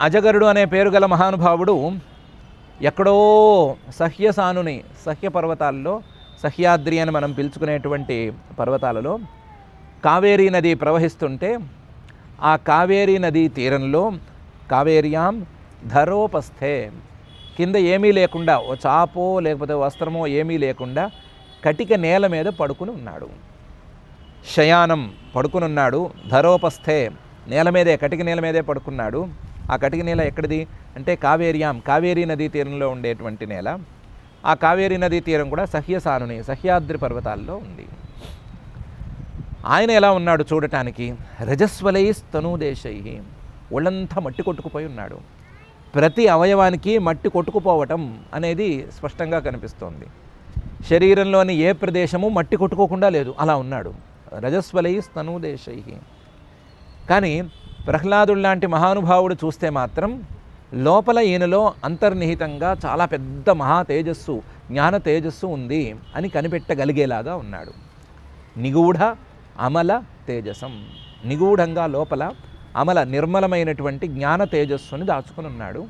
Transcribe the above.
అజగరుడు అనే పేరు గల మహానుభావుడు ఎక్కడో సహ్యసానుని సహ్య పర్వతాల్లో సహ్యాద్రి అని మనం పిలుచుకునేటువంటి పర్వతాలలో కావేరీ నది ప్రవహిస్తుంటే ఆ కావేరీ నదీ తీరంలో కావేర్యాం ధరోపస్థే. కింద ఏమీ లేకుండా ఓ చాపో లేకపోతే వస్త్రమో ఏమీ లేకుండా కటిక నేల మీద పడుకుని ఉన్నాడు. శయానం పడుకునున్నాడు ధరోపస్థే. నేల మీదే కటిక నేల మీదే పడుకున్నాడు. ఆ కటిక నేల ఎక్కడిది? అంటే కావేరియాం కావేరీ నదీ తీరంలో ఉండేటువంటి నేల. ఆ కావేరీ నదీ తీరం కూడా సహ్యసానుని సహ్యాద్రి పర్వతాల్లో ఉంది. ఆయన ఎలా ఉన్నాడు చూడటానికి? రజస్వలై స్తనూదేశై ఒళ్ళంతా మట్టి కొట్టుకుపోయి ఉన్నాడు. ప్రతి అవయవానికి మట్టి కొట్టుకుపోవటం అనేది స్పష్టంగా కనిపిస్తోంది. శరీరంలోని ఏ ప్రదేశము మట్టి కొట్టుకోకుండా లేదు. అలా ఉన్నాడు. రజస్వలై స్తనూదేశై కానీ ప్రహ్లాదుడు లాంటి మహానుభావుడు చూస్తే మాత్రం లోపల ఈయనలో అంతర్నిహితంగా చాలా పెద్ద మహా తేజస్సు జ్ఞాన తేజస్సు ఉంది అని కనిపెట్టగలిగేలాగా ఉన్నాడు. నిగూఢ అమల తేజసం. నిగూఢంగా లోపల అమల నిర్మలమైనటువంటి జ్ఞాన తేజస్సుని దాచుకుని ఉన్నాడు